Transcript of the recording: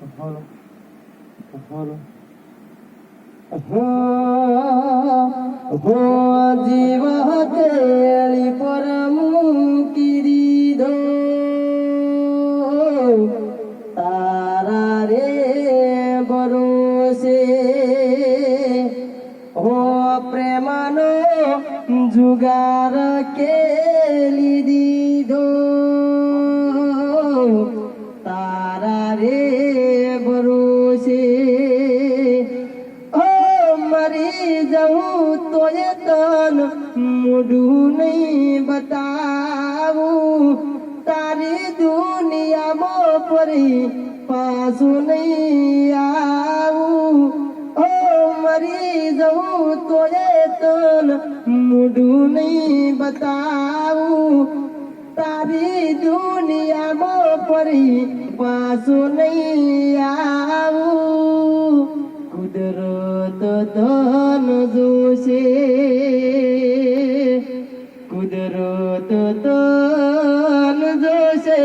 Apollo, Apollo. হো জীব হতে এলি পরম কিরিদ তারা রে বরসে প্রেমানো যুগার কেলি দিয়ে ભરોસે. ઓ મરી જવું તોય તન મોઢું નહીં બતાવું. તારી દુનિયામાં ફરી પાછું નહીં આવું. ઓ મરી જવું તોય તન મોઢું નહીં બતાવું. તારી દુનિયામાં ફરી પાછું નહીં કુદરત દાન જોશે કુદરત દાન જોશે